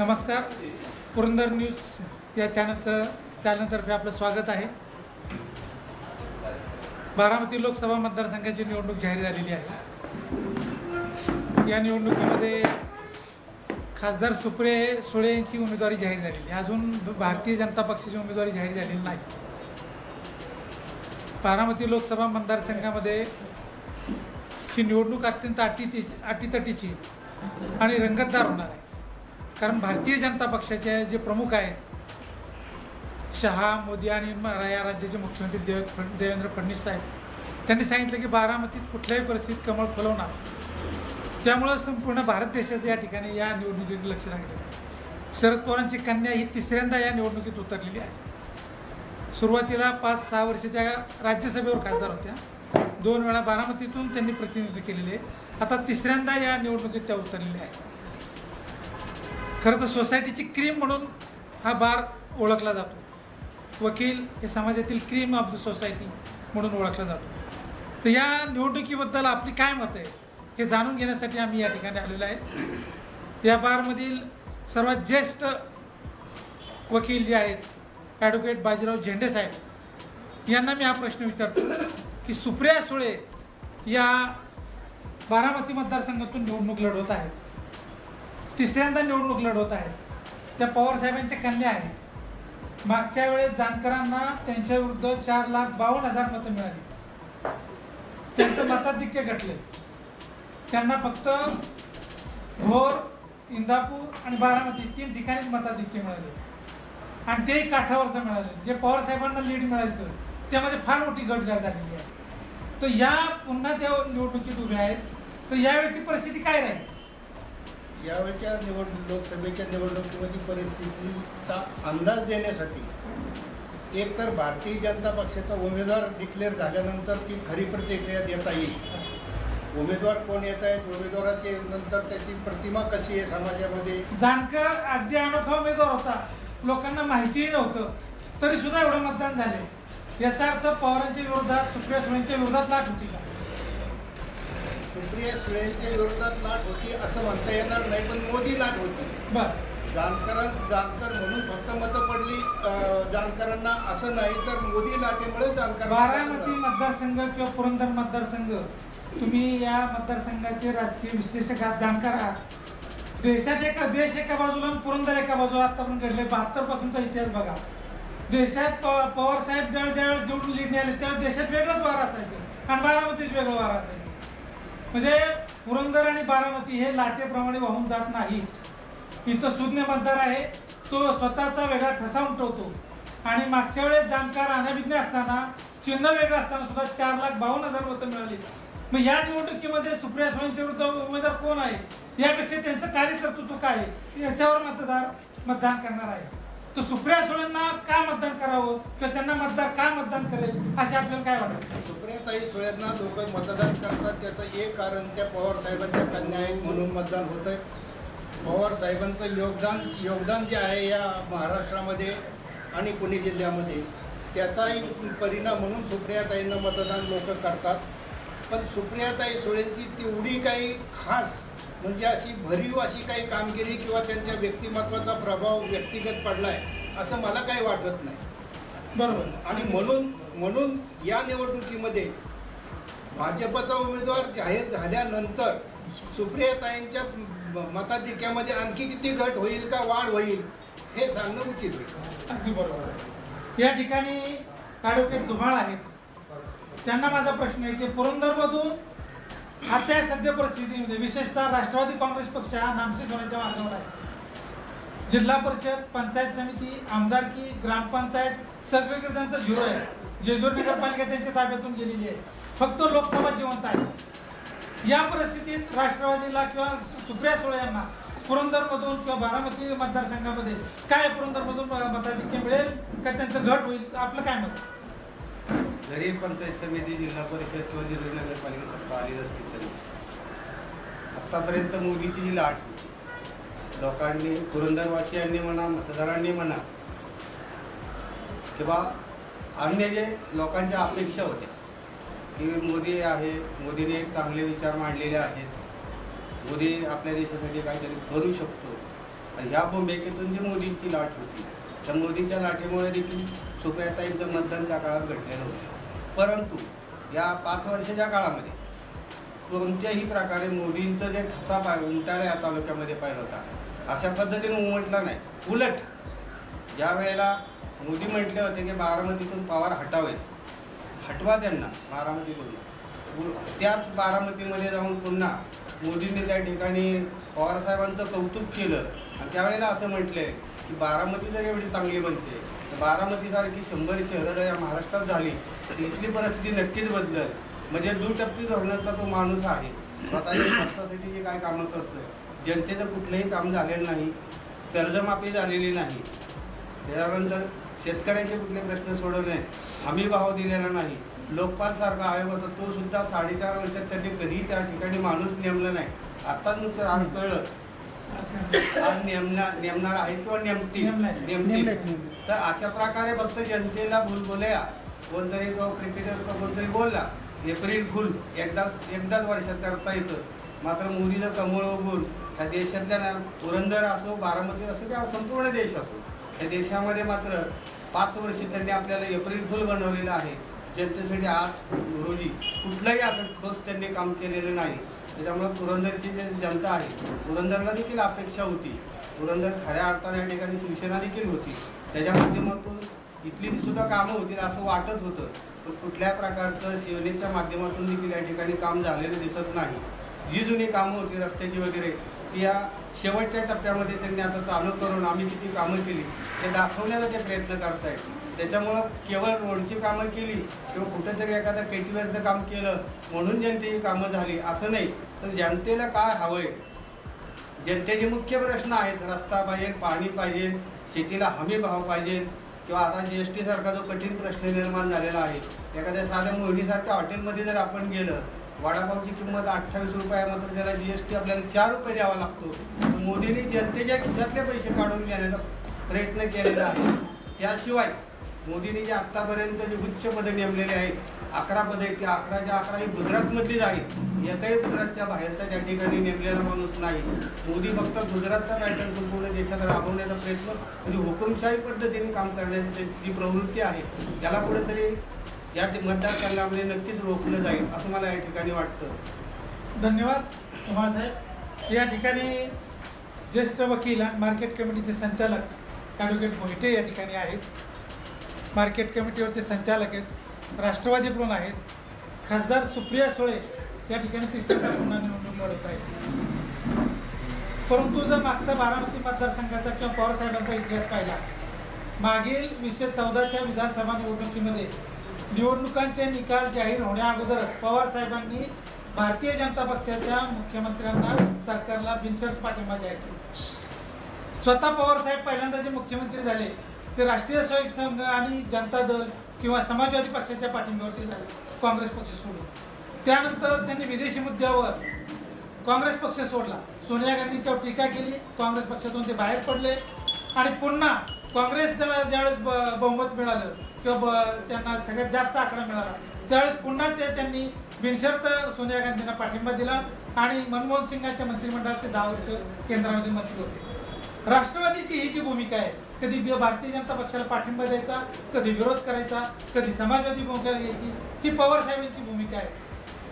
नमस्कार. पुरंदर न्यूज या चॅनलचं चॅनलतर्फे आपलं स्वागत आहे. बारामती लोकसभा मतदारसंघाची निवडणूक जाहीर झालेली आहे. या निवडणुकीमध्ये खासदार सुप्रिया सुळे यांची उमेदवारी जाहीर झालेली आहे. अजून भारतीय जनता पक्षाची उमेदवारी जाहीर झालेली नाही. बारामती लोकसभा मतदारसंघामध्ये ही निवडणूक अत्यंत अटी अटीतटीची आणि रंगतदार होणार आहे. कारण भारतीय जनता पक्षाचे जे प्रमुख आहेत शहा मोदी आणि या राज्याचे मुख्यमंत्री देव देवेंद्र फडणवीस साहेब त्यांनी सांगितलं की बारामतीत कुठल्याही परिस्थितीत कमळ फुलवणार त्यामुळं संपूर्ण भारत देशाचं या ठिकाणी या निवडणुकीत लक्ष लागलेलं आहे. शरद पवारांची कन्या ही तिसऱ्यांदा या निवडणुकीत उतरलेली आहे. सुरुवातीला पाच सहा वर्ष त्या राज्यसभेवर खासदार होत्या. दोन वेळा बारामतीतून त्यांनी प्रतिनिधित्व केलेले आता तिसऱ्यांदा या निवडणुकीत त्या उतरलेल्या आहेत. खरं तर सोसायटीची क्रीम म्हणून हा बार ओळखला जातो. वकील हे समाजातील क्रीम ऑफ द सोसायटी म्हणून ओळखला जातो. तर या निवडणुकीबद्दल आपली काय मत आहे हे जाणून घेण्यासाठी आम्ही या ठिकाणी आलेलो आहे. या बारमधील सर्वात ज्येष्ठ वकील जे आहेत ॲडव्होकेट बाजीराव झेंडे साहेब यांना मी हा प्रश्न विचारतो की सुप्रिया सुळे या बारामती मतदारसंघातून निवडणूक लढवत आहेत. तिसऱ्यांदा निवडणूक लढवत आहेत. त्या पवारसाहेबांच्या कन्या आहेत. मागच्या वेळेस जानकरांना त्यांच्याविरुद्ध चार लाख बावन्न हजार मतं मिळाली. त्यांचं मताधिक्य घटले त्यांना फक्त भोर इंदापूर आणि बारामती तीन ठिकाणीच मताधिक्य मिळाले. आणि तेही काठावरचं मिळाले. जे पवारसाहेबांना लीड मिळायचं त्यामध्ये फार मोठी गट झालेली आहे. तर या पुन्हा त्या निवडणुकीत उभ्या आहेत. तर यावेळची परिस्थिती काय राहील? यावेळच्या निवडणूक लोकसभेच्या निवडणुकीमध्ये परिस्थितीचा अंदाज देण्यासाठी एक तर भारतीय जनता पक्षाचा उमेदवार डिक्लेअर झाल्यानंतर ती खरी प्रतिक्रिया देता येईल. उमेदवार कोण येत आहेत? उमेदवाराचे नंतर त्याची प्रतिमा कशी आहे समाजामध्ये? जानकर अगदी अनोखा उमेदवार होता. लोकांना माहितीही नव्हतं. तरी सुद्धा एवढं मतदान झाले. याचा अर्थ पवारांच्या विरोधात सुप्रिया सुळेंच्या विरोधात लाट होती का? सुप्रिया सुळेंच्या विरोधात लाट होती असं म्हणता येणार नाही पण मोदी लाट होती. बर. जानकरां जानकर म्हणून फक्त मतं पडली जानकरांना असं नाही तर मोदी लाटेमुळे जानकर बारामती मतदारसंघ किंवा पुरंदर मतदारसंघ तुम्ही या मतदारसंघाचे राजकीय विश्लेषक आहात जाणकार आहात. देशात एका देश एका बाजूला आणि पुरंदर एका बाजूला आतापर्यंत घडले. बहात्तर पासूनचा इतिहास बघा. देशात प- पवार साहेब ज्यावेळेस ज्यावेळेस निवडून लीड आले त्यावेळेस देशात वेगळंच वार असायचं. आणि बारामतीत वेगळं वार असायचं. म्हणजे पुरंदर आणि बारामती हे लाटेप्रमाणे वाहून जात नाही. इथं शून्य मतदार आहे तो स्वतःचा वेगळा ठसा उमटवतो. आणि मागच्या वेळेस जाणकार अनाभिज्ञ असताना चिन्ह वेगळं असताना सुद्धा चार लाख बावन्न हजार मतं मिळाली. मग या निवडणुकीमध्ये सुप्रिया सुळेंच्या विरुद्ध उमेदवार कोण आहे? यापेक्षा त्यांचं कार्यकर्तृत्व काय आहे? याच्यावर मतदार मतदान करणार आहे. तर सुप्रिया सुळेंना का मतदान करावं? किंवा त्यांना मतदार का मतदान करेल? असे आपल्याला काय वाटतं? सुप्रियाताई सुळेंना लोक मतदान करतात त्याचं एक कारण त्या पवार साहेबांच्या कन्या आहेत म्हणून मतदान होत आहे पवार साहेबांचं योगदान योगदान जे आहे या महाराष्ट्रामध्ये आणि पुणे जिल्ह्यामध्ये त्याचाही परिणाम म्हणून सुप्रियाताईंना मतदान लोक करतात. पण सुप्रियाताई सुळेंची तेवढी काही खास म्हणजे अशी भरीव अशी काही कामगिरी किंवा त्यांच्या व्यक्तिमत्वाचा प्रभाव व्यक्तिगत पडलाय असं मला काही वाटत नाही. बरोबर. आणि म्हणून म्हणून या निवडणुकीमध्ये भाजपचा उमेदवार जाहीर झाल्यानंतर सुप्रियाताईंच्या मताधिक्यामध्ये आणखी किती घट होईल का वाढ होईल हे सांगणं उचित होईल. अगदी बरोबर. या ठिकाणी ॲडव्होकेट धुमाळ आहेत. त्यांना माझा प्रश्न आहे की पुरंदरमधून आता सध्या परिस्थितीमध्ये विशेषतः राष्ट्रवादी काँग्रेस पक्ष हा नामशेष होण्याच्या मार्गावर आहे. जिल्हा परिषद पंचायत समिती आमदारकी ग्रामपंचायत सगळीकडे त्यांचा झिरो आहे. जेजूर नगरपालिका त्यांच्या ताब्यातून गेलेली आहे. फक्त लोकसभा जिवंत आहे. या परिस्थितीत राष्ट्रवादीला किंवा सुप्रिया सुळे यांना पुरंदरमधून किंवा बारामती मतदारसंघामध्ये काय पुरंदरमधून मताधिक्य मिळेल? का त्यांचं घट होईल? आपलं काय मत? जरी पंचायत समिती जिल्हा परिषद किंवा जिल्हा नगरपालिका सत्ता आली तरी. आत्तापर्यंत मोदीची जी लाट होती, लोकांनी पुरंदरवासियांनी म्हणा मतदारांनी म्हणा किंवा अन्य जे लोकांच्या अपेक्षा होत्या की मोदी आहे मोदीने चांगले विचार मांडलेले आहेत मोदी आपल्या देशासाठी काहीतरी करू शकतो. ह्या भूमिकेतून जी मोदींची लाट होती त्या मोदींच्या लाटेमुळे देखील सुप्रियाताईंचं मतदान त्या काळात घडलेलं होतं. परंतु या पाच वर्षाच्या काळामध्ये कोणत्याही प्रकारे मोदींचं जे ठसा पाय उमटायला या तालुक्यामध्ये पाहिलं होता. अशा पद्धतीने उमटला नाही. उलट ज्या वेळेला मोदी म्हटले होते की बारामतीतून पवार हटावे हटवा त्यांना बारामतीतून त्याच बारामतीमध्ये जाऊन पुन्हा मोदींनी त्या ठिकाणी पवारसाहेबांचं कौतुक केलं. आणि त्यावेळेला असं म्हटलंय की बारामती जर एवढी चांगली बनते तर बारामतीसारखी शंभर शहरं जर या महाराष्ट्रात झाली तर इथली परिस्थिती नक्कीच बदलल. म्हणजे दुटप्पी धोरणाचा तो माणूस आहे. स्वतःच्या स्वतःसाठी जे काय कामं करतोय? जनतेचं कुठलंही काम झालेलं नाही. कर्जमाफी झालेली नाही. त्याच्यानंतर शेतकऱ्यांचे कुठले प्रश्न सोडवले हमी भाव दिलेला नाही. लोकपाल सारखा आयोग होता तो सुद्धा साडेचार वर्षात त्यांनी कधी त्या ठिकाणी माणूस नेमला नाही. आता नुकतं आज कळलं. आज नेमणार नेमणार आहे किंवा नेमतील नेमलाय. नेमतील तर अशा प्रकारे फक्त जनतेला बोलबोलया कोणतरी तो क्रिकेटर कोणतरी बोलला. एप्रिल फुल एकदा एकदाच वर्षात करता येतं. मात्र मोदीचं कमळ उगून ह्या देशातल्या ना पुरंदर असो बारामती असो किंवा संपूर्ण देश असो या देशामध्ये मात्र पाच वर्षी त्यांनी आपल्याला एप्रिल फुल बनवलेलं आहे. जनतेसाठी आज रोजी कुठलंही असं ठोस त्यांनी काम केलेलं नाही. त्याच्यामुळं पुरंदरची जी जनता आहे पुरंदरला देखील अपेक्षा होती. पुरंदर खऱ्या अर्थाने या ठिकाणी शिवसेना देखील होती. त्याच्या माध्यमातून इथली सुद्धा कामं होतील असं वाटत होतं. पण कुठल्या प्रकारचं सेवनेच्या माध्यमातून देखील या ठिकाणी काम झालेलं दिसत नाही. जी जुनी कामं होती रस्त्याची वगैरे ती या शेवटच्या टप्प्यामध्ये त्यांनी आता चालू करून आम्ही किती कामं केली ते दाखवण्याचा ते प्रयत्न करतायत. त्याच्यामुळं केवळ रोडची कामं केली किंवा कुठेतरी एखादं केटीवेअरचं काम केलं म्हणून जनतेची कामं झाली असं नाही. तर जनतेला काय हवंय? जनतेचे मुख्य प्रश्न आहेत रस्ता पाहिजे पाणी पाहिजे शेतीला हमी भाव पाहिजे किंवा आता जी एस टीसारखा जो कठीण प्रश्न निर्माण झालेला आहे एखाद्या साध्या मोहिनीसारख्या हॉटेलमध्ये जर आपण गेलं वडापावची किंमत अठ्ठावीस रुपये मात्र त्याला जी एस टी आपल्याला चार रुपये द्यावा लागतो. तर मोदींनी जनतेच्या खिशातले पैसे काढून घेण्याचा प्रयत्न केलेला आहे. त्याशिवाय मोदींनी जे आत्तापर्यंत जे उच्च पदे नेमलेले आहेत अकरा पदे आहेत त्या अकराच्या अकरा ही गुजरातमधलीच आहेत. एकही गुजरातच्या बाहेरचा त्या ठिकाणी नेमलेला माणूस नाही. मोदी फक्त गुजरातचा पॅटर्न संपूर्ण देशात राबवण्याचा प्रयत्न म्हणजे हुकुमशाही पद्धतीने काम करण्याची जी प्रवृत्ती आहे याला कुठेतरी या मतदारसंघामध्ये नक्कीच रोखलं जाईल असं मला या ठिकाणी वाटतं. धन्यवाद कुमार साहेब या ठिकाणी ज्येष्ठ वकील आणि मार्केट कमिटीचे संचालक ॲडव्होकेट मोहिते या ठिकाणी आहेत. मार्केट कमिटीवरचे संचालक आहेत. राष्ट्रवादीकडून आहेत? खासदार सुप्रिया सुळे या ठिकाणी तिसऱ्या पुन्हा निवडणूक लढवत आहेत. परंतु जर मागचा बारामती मतदारसंघाचा किंवा पवारसाहेबांचा इतिहास पाहिला मागील वीसशे चौदाच्या विधानसभा निवडणुकीमध्ये निवडणुकांचे निकाल जाहीर होण्याअगोदर पवार साहेबांनी भारतीय जनता पक्षाच्या मुख्यमंत्र्यांना सरकारला बिनशर्त पाठिंबा जाहीर केला. स्वतः पवार साहेब पहिल्यांदा जे मुख्यमंत्री झाले ते राष्ट्रीय स्वयंसेवक संघ आणि जनता दल किंवा समाजवादी पक्षाच्या पाठिंब्यावरती झाले काँग्रेस पक्ष सोडून. त्यानंतर त्यांनी विदेशी मुद्द्यावर काँग्रेस पक्ष सोडला. सोनिया गांधींच्यावर टीका केली काँग्रेस पक्षातून ते बाहेर पडले. आणि पुन्हा काँग्रेसला ज्यावेळेस ब- बहुमत मिळालं किंवा ब- त्यांना सगळ्यात जास्त आकडा मिळाला त्यावेळेस पुन्हा ते त्यांनी बिनशर्त सोनिया गांधींना पाठिंबा दिला आणि मनमोहन सिंगांच्या मंत्रिमंडळात ते दहा वर्ष केंद्रामध्ये मंत्री होते राष्ट्रवादीची ही जी भूमिका आहे कधी भारतीय जनता पक्षाला पाठिंबा द्यायचा कधी विरोध करायचा कधी समाजवादी भूमिका घ्यायची ही पवार साहेबांची भूमिका आहे.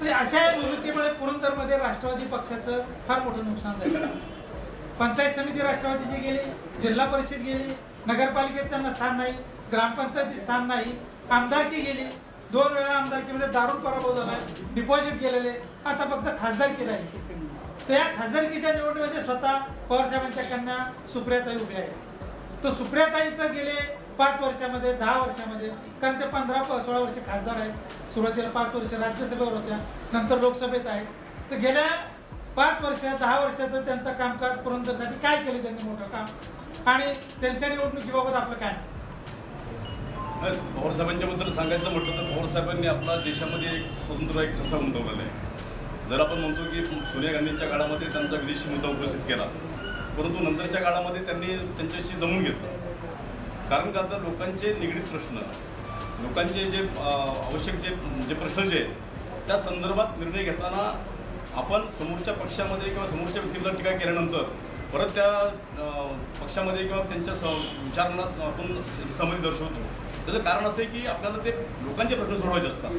तर अशा या भूमिकेमुळे पुरंदरमध्ये राष्ट्रवादी पक्षाचं फार मोठं नुकसान झालं. पंचायत समिती राष्ट्रवादीची गेली जिल्हा परिषद गेली नगरपालिकेत त्यांना स्थान नाही ग्रामपंचायती स्थान नाही आमदारकी गेली. दोन वेळा आमदारकीमध्ये दारुण पराभव झाला डिपॉझिट गेलेले आता फक्त खासदारकी झाली. तर या खासदारकीच्या निवडणुकीमध्ये स्वतः पवारसाहेबांच्या कन्या सुप्रियाताई उभ्या आहेत. तर सुप्रियाताईचं गेले पाच वर्षामध्ये दहा वर्षामध्ये. कारण ते पंधरा सोळा वर्ष खासदार आहेत. सुरुवातीला पाच वर्ष राज्यसभेवर होत्या. नंतर लोकसभेत आहेत. तर गेल्या पाच वर्ष दहा वर्षाचं त्यांचं कामकाज पुरंदरसाठी काय केलं त्यांनी मोठं काम? आणि त्यांच्या निवडणुकीबाबत आपलं काय पवार साहेबांच्या बद्दल सांगायचं म्हटलं तर पवार साहेबांनी आपला देशामध्ये एक स्वतंत्र एक ठसा उमटवलेला आहे. जर आपण म्हणतो की सोनिया गांधींच्या काळामध्ये त्यांचा विदेशी मुद्दा उपस्थित केला परंतु नंतरच्या काळामध्ये त्यांनी त्यांच्याशी जमून घेतलं. कारण का? तर लोकांचे निगडीत प्रश्न लोकांचे जे आवश्यक जे जे प्रश्न जे आहेत त्या संदर्भात निर्णय घेताना आपण समोरच्या पक्षामध्ये किंवा समोरच्या व्यक्तीला टीका केल्यानंतर परत त्या पक्षामध्ये किंवा त्यांच्या स विचारांना आपण समज दर्शवतो. त्याचं कारण असं आहे की आपल्याला ते लोकांचे प्रश्न सोडवायचे असतात.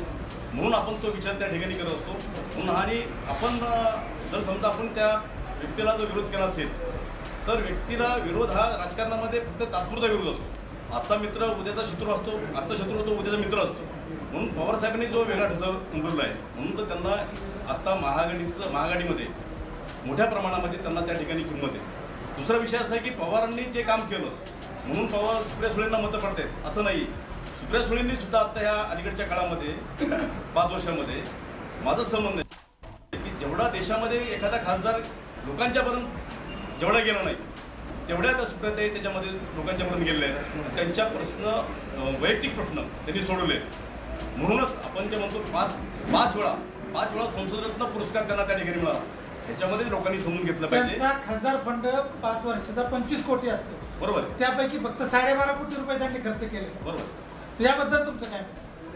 म्हणून आपण तो विचार त्या ठिकाणी करत असतो. म्हणून आणि आपण जर समजा आपण त्या व्यक्तीला जर विरोध केला असेल तर व्यक्तीला विरोध हा राजकारणामध्ये फक्त तात्पुरता विरोध असतो. आजचा मित्र उद्याचा शत्रू असतो आजचा शत्रू होतो उद्याचा मित्र असतो. म्हणून पवार साहेबांनी जो वेगळा ठसा उमरला आहे म्हणून तर त्यांना आत्ता महाआघाडीचं महाआघाडीमध्ये मोठ्या प्रमाणामध्ये त्यांना त्या ठिकाणी किंमत आहे. दुसरा विषय असा आहे की पवारांनी जे काम केलं म्हणून पवार सुप्रिया सुळेंना मतं पडतायत. असं नाही. सुप्रिया सुळेंनी सुद्धा आता ह्या अलीकडच्या काळामध्ये पाच वर्षामध्ये माझं संबंध आहे की जेवढा देशामध्ये एखादा खासदार लोकांच्यापर्यंत जेवढा गेला नाही तेवढ्या त्या सुप्रताई त्याच्यामध्ये लोकांच्यापर्यंत गेलेल्या आहेत त्यांच्या प्रश्न वैयक्तिक प्रश्न त्यांनी सोडवले. म्हणूनच आपण जे म्हणतो पाच पाच वेळा पाच वेळा संसदरत्न पुरस्कार त्यांना त्या ठिकाणी मिळाला. ह्याच्यामध्ये लोकांनी समजून घेतलं पाहिजे. खासदार फंड पाच वर्षाचा पंचवीस कोटी असतो. बरोबर. त्यापैकी फक्त साडेबारा कोटी रुपये त्यांनी खर्च केले. बरोबर. याबद्दल तुमचं काय?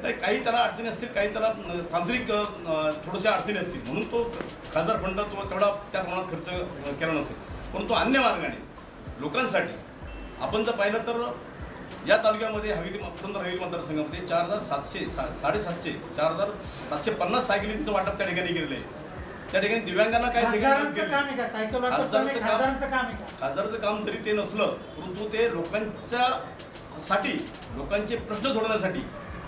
नाही काही त्याला अडचणी असतील काही त्याला तांत्रिक थोड्याशा अडचणी असतील. म्हणून तो खासदार फंड तो तेवढा त्या प्रमाणात खर्च केला नसेल. परंतु अन्य मार्गाने. लोकांसाठी. आपण जर पाहिलं तर या तालुक्यामध्ये हवेली पुरंदर हवेली मतदारसंघामध्ये चार हजार सातशे सा साडेसातशे चार हजार सातशे पन्नास सायकलींचं वाटप त्या ठिकाणी केलेलं आहे. त्या ठिकाणी दिव्यांगांना काय खासदारांचं काम खासदाराचं काम जरी ते नसलं परंतु ते लोकांच्या साठी लोकांचे प्रश्न सोडवण्यासाठी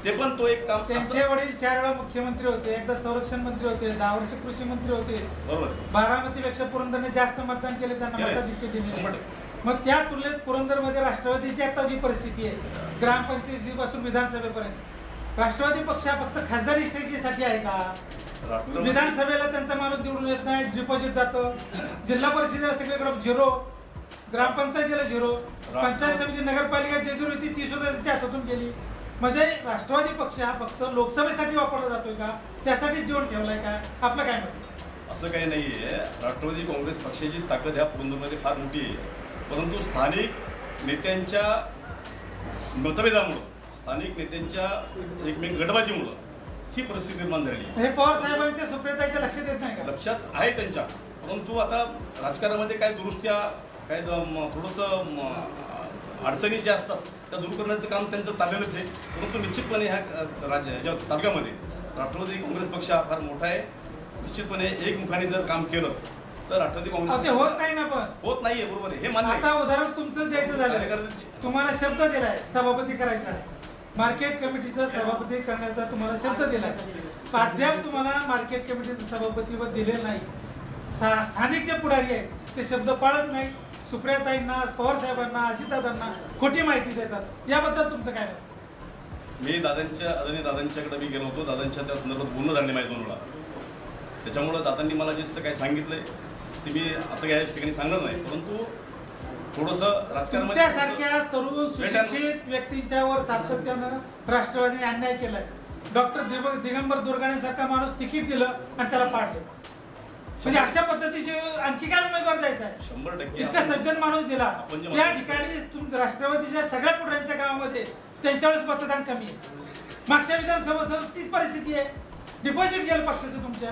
ते पण तो एक काम त्यांचे वडील चार वेळा मुख्यमंत्री होते एकदा संरक्षण मंत्री होते दहा वर्ष कृषी मंत्री होते. बरोबर. बारामतीपेक्षा पुरंदरने जास्त मतदान केले त्यांना. मताधिक्य दिले. मग त्या तुलनेत पुरंदरमध्ये राष्ट्रवादीची आता जी परिस्थिती आहे ग्रामपंचायतीपासून विधानसभेपर्यंत राष्ट्रवादी पक्ष हा फक्त खासदारीसाठी आहे का? विधानसभेला त्यांचा माणूस निवडून येत नाही डिपॉझिट जातं. जिल्हा परिषदेला सगळीकडे झिरो ग्रामपंचायतीला झिरो पंचायत समिती नगरपालिका जेजूर होती ती सुद्धा त्यांच्या हातातून गेली. म्हणजे राष्ट्रवादी पक्ष हा फक्त लोकसभेसाठी वापरला जातोय का? त्यासाठी जीवन ठेवलाय का? आपलं काय मत? असं काही नाहीये. राष्ट्रवादी काँग्रेस पक्षाची ताकद ह्या पुरंदरमध्ये फार मोठी आहे. परंतु स्थानिक नेत्यांच्या मतभेदामुळं स्थानिक नेत्यांच्या एकमेक गटबाजीमुळं ही परिस्थिती निर्माण आहे. हे पवार साहेबांच्या सुप्रियताच्या लक्षात येत नाही का? लक्षात आहे त्यांच्या. परंतु आता राजकारणामध्ये काय दुरुस्त्या काय थोडंसं अडचणी ज्या असतात त्या दूर करण्याचं काम त्यांचं चाललेलंच आहे. परंतु निश्चितपणे ह्या राज्य तालुक्यामध्ये राष्ट्रवादी काँग्रेस पक्ष हा फार मोठा आहे. निश्चितपणे एकमुखाने जर काम केलं तर राष्ट्रवादी काँग्रेस होत नाही ना पण. होत नाहीये बरोबर आहे. हे मान्य. आता उदाहरण तुमचं द्यायचं झालं. तुम्हाला शब्द दिलाय सभापती करायचा मार्केट कमिटीचा सभापती करण्याचा तुम्हाला शब्द दिलाय. अद्याप तुम्हाला मार्केट कमिटीचं सभापतीपद दिले नाही. स्थानिक जे पुढारी आहेत ते शब्द पाळत नाही. सुप्रियाताईंना पवार साहेबांना अजितदादांना खोटी माहिती देतात. याबद्दल तुमचं काय? मी दादांच्या आदरणीय दादांच्याकडे मी गेलो होतो. दादांच्या त्या संदर्भात बोलणं झाले माझ्या दोन वेळा त्याच्यामुळं दादांनी मला जे काही सांगितलंय ते मी आता या ठिकाणी सांगणार नाही. परंतु थोडंसं राजकारणामध्ये तुमच्यासारख्या तरुण सुशिक्षित व्यक्तींच्यावर सातत्यानं राष्ट्रवादीने अन्याय केलाय. डॉक्टर दिग- दिगंबर दुर्गाणेसारखा माणूस तिकीट दिलं आणि त्याला पाडलं. म्हणजे अशा पद्धतीचे आणखी काय उमेदवार द्यायचा आहे शंभर टक्के इतका सज्जन माणूस दिला. आपण जे त्या म्हणतो- ठिकाणी तुम राष्ट्रवादीच्या सगळ्या पुढ्यांच्या गावामध्ये त्यांच्या वेळेस मतदान कमी आहे. मागच्या विधानसभा तीच परिस्थिती आहे. डिपॉझिट गेलं पक्षाचं तुमच्या.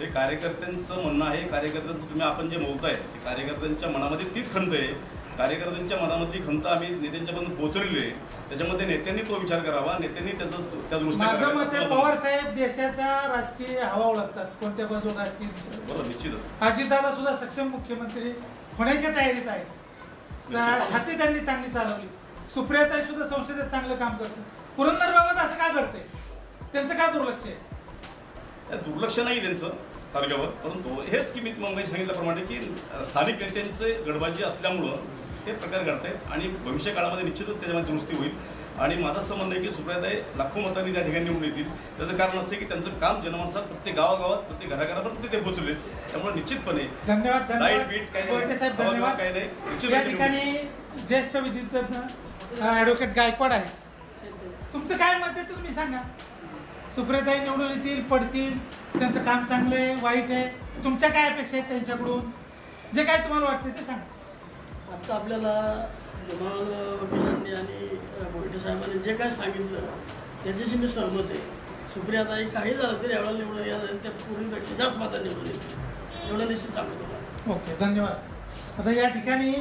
हे कार्यकर्त्यांचं म्हणणं आहे कार्यकर्त्यांचं तुम्ही आपण जे बोलताय ते कार्यकर्त्यांच्या मनामध्ये तीच खंत आहे. कार्यकर्त्यांच्या मनामधली खंत आम्ही नेत्यांच्यापर्यंत पोहोचलेली आहे. त्याच्यामध्ये नेत्यांनी तो विचार करावा नेत्यांनी त्याचं त्या दृष्टीने पवार साहेब देशाच्या राजकीय हवा ओळखतात कोणत्या बाजूला राजकीय बरोबर निश्चितच. अजितदादा सुद्धा सक्षम मुख्यमंत्री होण्याच्या तयारीत आहे हाती त्यांनी चांगली चालवली. सुप्रियाताई सुद्धा संसदेत चांगलं काम करते पुरंदर बाबत असं का घडतंय? त्यांचं काय दुर्लक्ष आहे? दुर्लक्ष नाही त्यांचं तालुक्यावर. परंतु हेच की मी मग सांगितल्याप्रमाणे की स्थानिक नेत्यांचे गडबाजी असल्यामुळं हे प्रकार घडत आहेत आणि भविष्य काळामध्ये निश्चितच त्याच्यामध्ये दुरुस्ती होईल. आणि माझं असं म्हणणं आहे की सुप्रियाताई लाखो मतांनी त्या ठिकाणी निवडून येतील. त्याचं कारण असं की त्यांचं काम जनमानसात प्रत्येक गावागावात प्रत्येक घराघरापर्यंत ते पोहोचले. त्यामुळे निश्चितपणे धन्यवाद काही नाही निश्चित ते ज्येष्ठ विधितज्ञ ॲडव्होकेट गायकवाड आहे तुमचं काय मत आहे तुम्ही सांगा. सुप्रियाताई निवडून येतील पडतील त्यांचं काम चांगलं आहे वाईट आहे. तुमच्या काय अपेक्षा आहेत त्यांच्याकडून? जे काय तुम्हाला वाटते ते सांगा. आत्ता आपल्याला जमाल वकिलांनी आणि मोहिते साहेबांनी जे काय सांगितलं त्याच्याशी मी सहमत आहे. सुप्रियाताई काही झालं तरी एवढा निवडून या त्या पूर्वीपेक्षा जास्त माता निवडून येते एवढं निश्चित सांगतो ओके धन्यवाद. आता या ठिकाणी